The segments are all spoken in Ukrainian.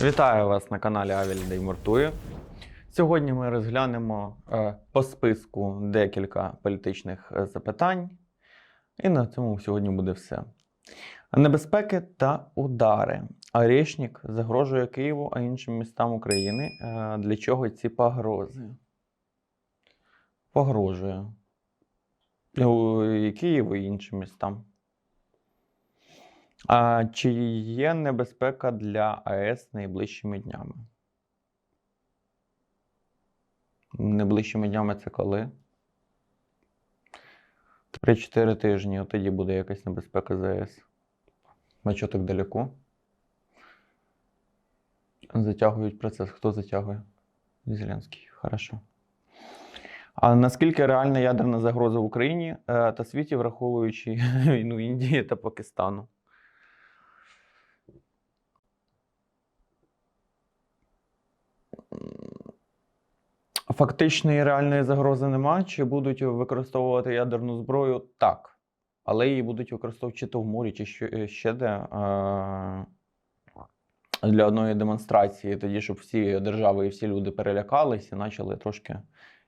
Вітаю вас на каналі Авіль Деймуртує. Сьогодні ми розглянемо е, по списку декілька політичних е, запитань. І на цьому сьогодні буде все. Небезпеки та удари. Орешник загрожує Києву, а іншим містам України. Е, Для чого ці погрози? Погрожує. Києву, і іншим містам. А чи є небезпека для АЕС найближчими днями? Найближчими днями це коли? 3-4 тижні, тоді буде якась небезпека з АЕС. А що так далеко? Затягують процес. Хто затягує? Зеленський. Хорошо. А наскільки реальна ядерна загроза в Україні е, та світі, враховуючи війну Індії та Пакистану? Фактичної реальної загрози немає. Чи будуть використовувати ядерну зброю? Так. Але її будуть використовувати чи то в морі, чи ще де. е, Для одної демонстрації, тоді, щоб всі держави і всі люди перелякались і почали трошки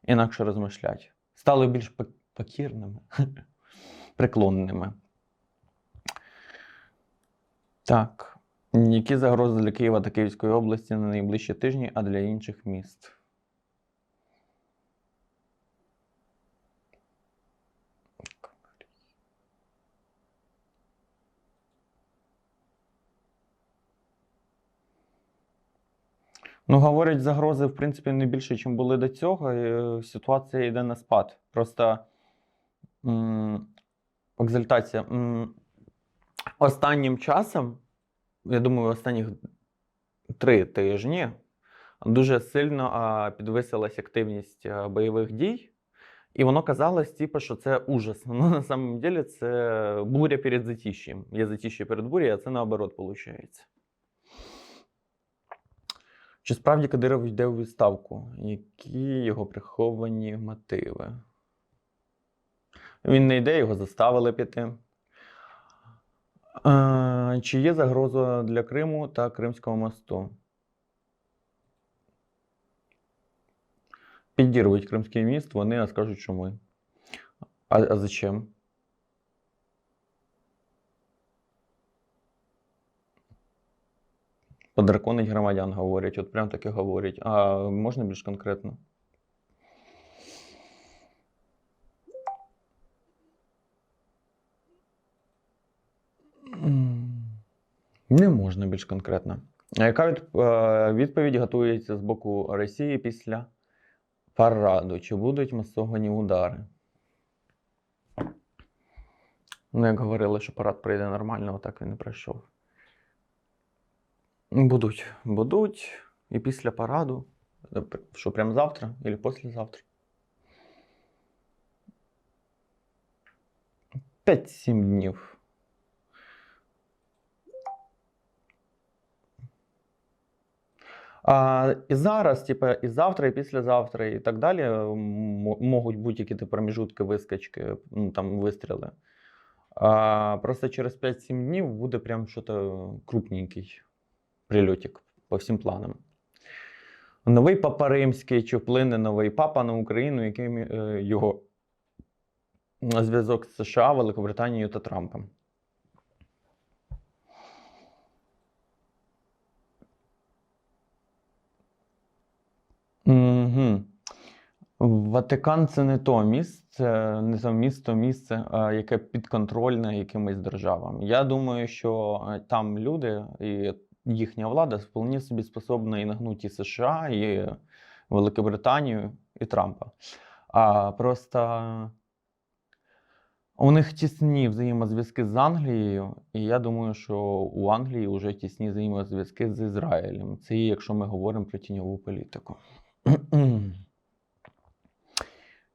інакше розмишляти. Стали більш пок- покірними, преклонними. Так. Які загрози для Києва та Київської області на найближчі тижні, а для інших міст? Ну, говорять, загрози, в принципі, не більше, ніж були до цього. е, ситуація йде на спад. Просто м, екзальтація. М, останнім часом, я думаю, останніх три тижні дуже сильно а, підвисилась активність а, бойових дій. І воно казалось, типу, що це ужас. Ну, на самом деле, це буря перед затищем. Є затіще перед бурєю, а це наоборот виходить. Чи справді Кадиров йде у відставку? Які його приховані мотиви? Він не йде, його заставили піти. Е, Чи є загроза для Криму та Кримського мосту? Підірвуть Кримський міст, вони скажуть, що ми. А, а зачем? Подраконить громадян говорять, от прям таке говорять. А можна більш конкретно? Не можна більш конкретно. А яка е, відповідь готується з боку Росії після параду? Чи будуть масовані удари? Ну, як говорили, що парад прийде нормально, так він і пройшов. Будуть, будуть. І після параду. Що, прямо завтра або післязавтра? 5-7 днів. А, і зараз, типа, і завтра, і післязавтра, і так далі можуть будь-які ті проміжутки, вискочки, ну, там, вистріли. А, просто через 5-7 днів буде прям щось крупненький прильотик по всім планам. Новий папа римський, чи вплине новий папа на Україну, яким е, його зв'язок з США, Великобританією та Трампом. Угу. Ватикан це не то місце, не то місто, місце, яке підконтрольне якимось державам. Я думаю, що е, там люди і їхня влада вполне собі способна і нагнути США, і Великобританію, і Трампа. А просто у них тісні взаємозв'язки з Англією, і я думаю, що у Англії вже тісні взаємозв'язки з Ізраїлем. Це якщо ми говоримо про тіньову політику.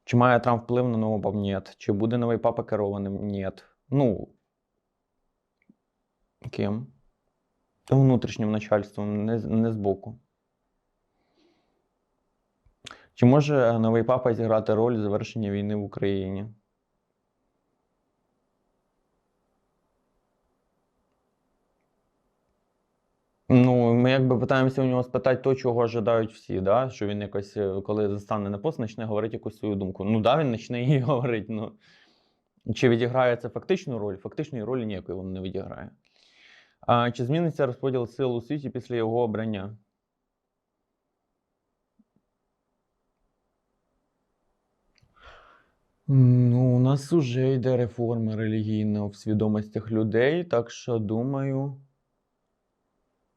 Чи має Трамп вплив на нового папу? Ні. Чи буде новий папа керованим? Ні. Ну. Ким? Та Внутрішнім начальством, не, не збоку. Чи може новий папа зіграти роль завершення війни в Україні? Ну, ми Ми якби питаємося у нього спитати то, чого ожидають всі, да? що він якось, е, коли застане на пост, почне говорити якусь свою думку. Ну да, він почне її говорити. Ну. Чи відіграє це фактичну роль? Фактичної ролі ніякої він не відіграє. А, чи зміниться розподіл сил у світі після його обрання? Ну, у нас вже йде реформа релігійна в свідомостях людей, так що думаю,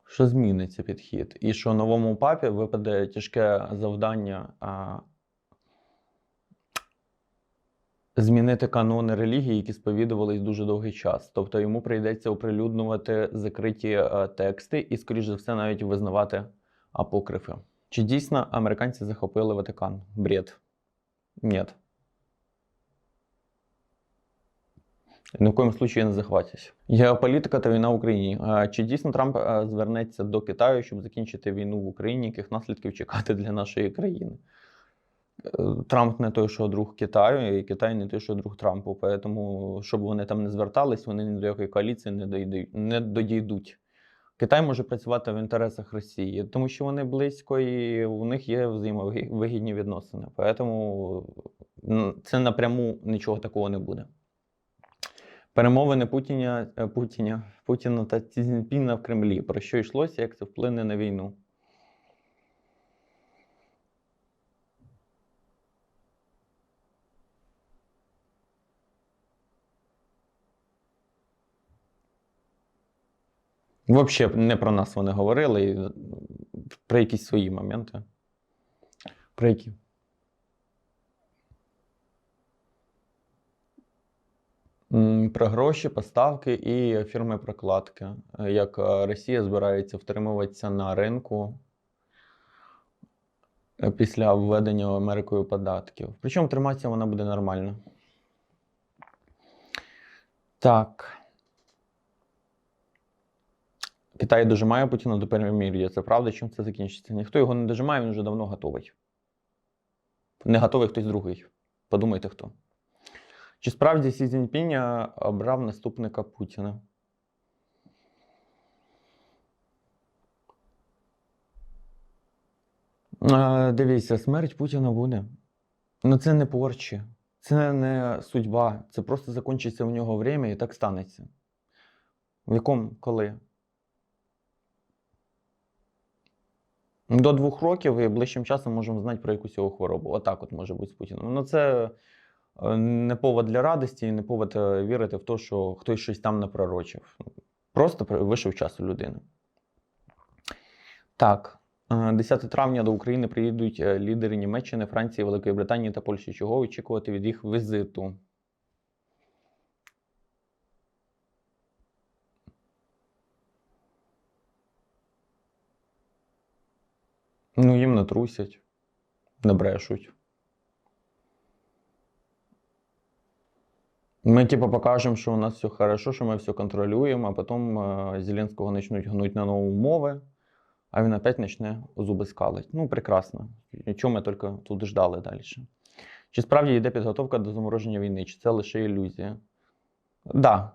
що зміниться підхід. І що новому папі випаде тяжке завдання а, змінити канони релігії, які сповідувались дуже довгий час. Тобто йому прийдеться оприлюднювати закриті е, тексти і, скоріш за все, навіть визнавати апокрифи. Чи дійсно американці захопили Ватикан? Бред. Ні. Ні в коєму случаї не захватять. Геополітика та війна в Україні. Чи дійсно Трамп е, звернеться до Китаю, щоб закінчити війну в Україні? Яких наслідків чекати для нашої країни? Трамп не той, що друг Китаю, і Китай не той, що друг Трампу. Тому, щоб вони там не звертались, вони ні до якої коаліції не додійдуть. Китай може працювати в інтересах Росії, тому що вони близько і у них є взаємовигідні відносини. Тому це напряму нічого такого не буде. Перемовини Путіна, е, Путіна, Путіна та Цзіньпіна в Кремлі. Про що йшлося, як це вплине на війну? Взагалі не про нас вони говорили, і про якісь свої моменти. Про які? Про гроші, поставки і фірми прокладки. Як Росія збирається втримуватися на ринку після введення Америкою податків. Причому триматися вона буде нормально. Так. Китай дожимає Путіна до перемир'я. Це правда, чим це закінчиться? Ніхто його не дожимає, він вже давно готовий. Не готовий хтось другий. Подумайте хто. Чи справді Сі Цзіньпіня обрав наступника Путіна? Дивіться, смерть Путіна буде. Ну це не порчі, це не судьба. Це просто закінчиться в нього время і так станеться. В якому коли? До двох років і ближчим часом можемо знати про якусь його хворобу. Отак от може бути з Путіним. Ну це е, не повод для радості не повод е, вірити в те, що хтось щось там напророчив. Просто вийшов час у людини. Так. е, 10 травня до України приїдуть е, лідери Німеччини, Франції, Великої Британії та Польщі. Чого очікувати від їх візиту? Ну, їм не трусять, не брешуть. Ми, типу, покажемо, що у нас все хорошо, що ми все контролюємо, а потім е, Зеленського почнуть гнути на нові умови, а він опять почне зуби скалить. Ну, прекрасно. Чого ми тільки тут ждали далі? Чи справді йде підготовка до замороження війни, чи це лише ілюзія? Да.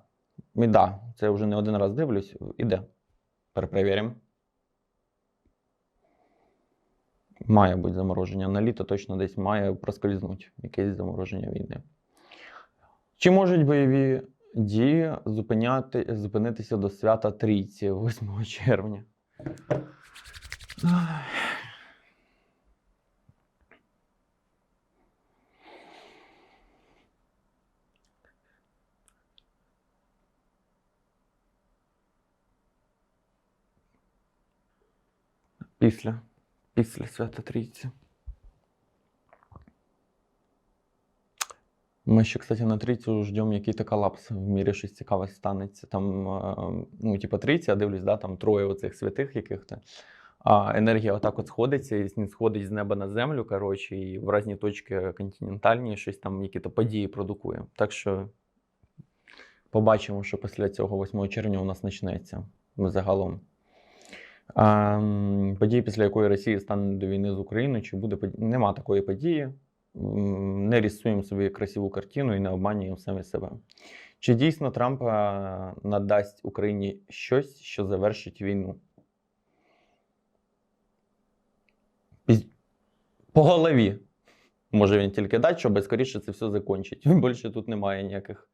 Да, це вже не один раз дивлюсь. Іде. Перепровіримо. Має бути замороження. На літо точно десь має проскользнути якесь замороження війни. Чи можуть бойові дії зупиняти, зупинитися до свята Трійці 8 червня? Після. Після свята Трійці. Ми ще, кстати, на трійцю ждемо який-то колапс в мірі щось цікаве станеться. Там, е, ну, типа, трійця, дивлюсь, да, там троє оцих святих яких-то. А енергія отак от сходиться, і сходить з неба на землю, коротше, і в різні точки континентальні щось там, які-то події продукує. Так що побачимо, що після цього 8 червня у нас почнеться загалом. Події, після якої Росія стане до війни з Україною, чи буде? Нема такої події. Не рисуємо собі красиву картину і не обманюємо самі себе. Чи дійсно Трамп надасть Україні щось, що завершить війну? По голові. Може він тільки дати, щоб скоріше це все закінчить. Більше тут немає ніяких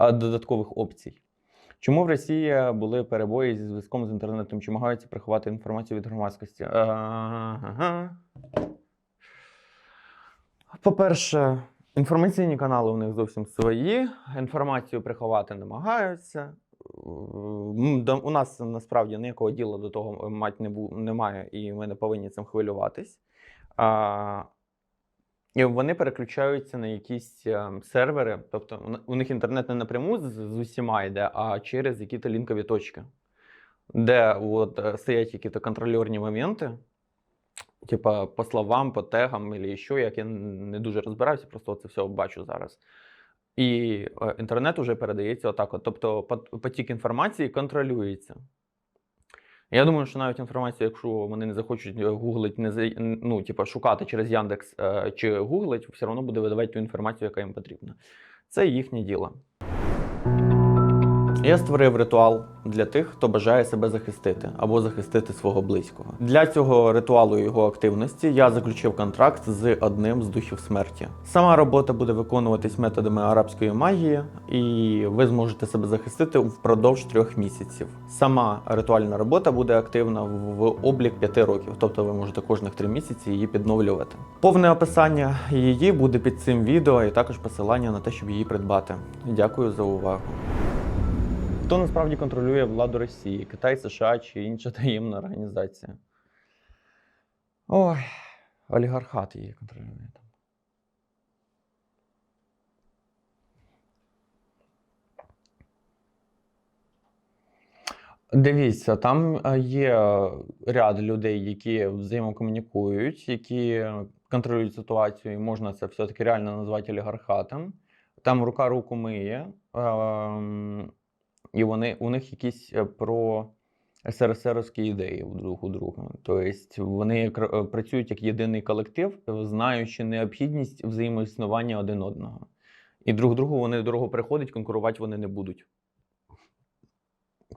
додаткових опцій. Чому в Росії були перебої зі зв'язком з інтернетом? Чи намагаються приховати інформацію від громадськості? Ага. По-перше, інформаційні канали у них зовсім свої. Інформацію приховати намагаються. У нас насправді ніякого діла до того мать не бу- немає, і ми не повинні цим хвилюватись. А, і вони переключаються на якісь е, сервери, тобто у них інтернет не напряму з, з усіма йде, а через якісь лінкові точки, де от, е, стоять якісь контрольорні моменти, типа по словам, по тегам, або що, як я не дуже розбираюся, просто це все бачу зараз. І е, інтернет вже передається отак. От, тобто потік інформації контролюється. Я думаю, що навіть інформацію, якщо вони не захочуть е, гуглить, не за- ну, типу, шукати через Яндекс е, чи гуглить, все одно буде видавати ту інформацію, яка їм потрібна. Це їхнє діло. Я створив ритуал для тих, хто бажає себе захистити або захистити свого близького. Для цього ритуалу і його активності я заключив контракт з одним з духів смерті. Сама робота буде виконуватись методами арабської магії, і ви зможете себе захистити впродовж трьох місяців. Сама ритуальна робота буде активна в облік п'яти років, тобто ви можете кожних три місяці її підновлювати. Повне описання її буде під цим відео, і також посилання на те, щоб її придбати. Дякую за увагу. Хто насправді контролює владу Росії? Китай, США чи інша таємна організація? Ой, олігархат її контролює. Дивіться, там е, є ряд людей, які взаємокомунікують, які контролюють ситуацію, і можна це все-таки реально назвати олігархатом. Там рука руку миє. І вони, у них якісь е, про СРСРовські ідеї у друг у друга. Тобто вони е, працюють як єдиний колектив, знаючи необхідність взаємоіснування один одного. І друг другу вони дорого приходять, конкурувати вони не будуть.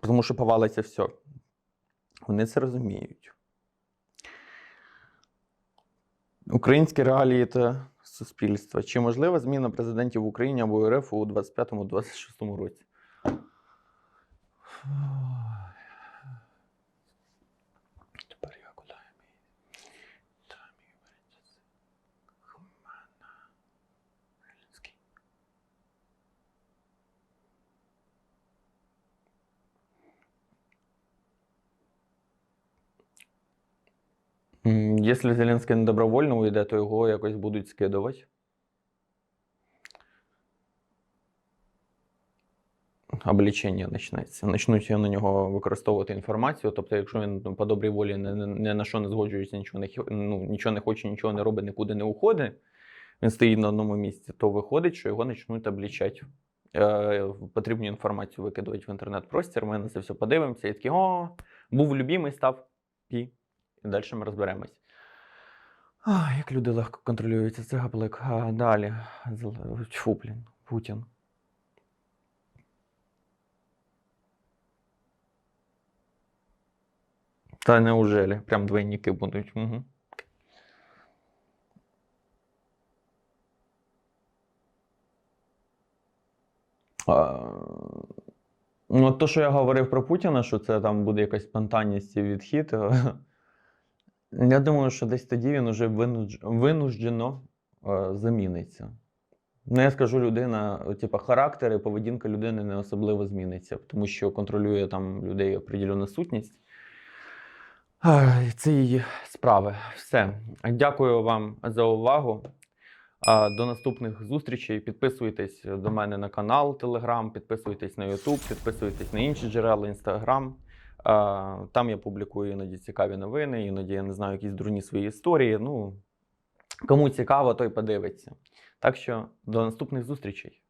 Тому що повалиться все. Вони це розуміють. Українські реалії та суспільства. Чи можлива зміна президентів в Україні або РФ у 25-26 році? Тепер я куди мій? Там і береться. Хумана. Зеленський. Якщо Зеленський не добровольно уйде, то його якось будуть скидувати. Облічення почнеться. Почнуть на нього використовувати інформацію. Тобто, якщо він ну, по добрій волі не, не, на що не згоджується, нічого не, ну, нічого не хоче, нічого не робить, нікуди не уходить, він стоїть на одному місці, то виходить, що його почнуть облічати. Е, потрібну інформацію викидувати в інтернет-простір. Ми на це все подивимося і такі, о, був любимий, став пі. І далі ми розберемось. А, як люди легко контролюються, це гаплик. А, далі. Тьфу, блін, Путін. Та неужели? Прям двойники будуть. Угу. Ну, то, що я говорив про Путіна, що це там буде якась спонтанність і відхід. Я думаю, що десь тоді він уже винудж... е, заміниться. Ну, я скажу, людина, типа, характер і поведінка людини не особливо зміниться, тому що контролює там людей определена сутність. Її справи. Все. Дякую вам за увагу. До наступних зустрічей. Підписуйтесь до мене на канал Telegram, підписуйтесь на YouTube, підписуйтесь на інші джерела Instagram. Там я публікую іноді цікаві новини, іноді я не знаю якісь дурні свої історії. Ну, кому цікаво, той подивиться. Так що до наступних зустрічей.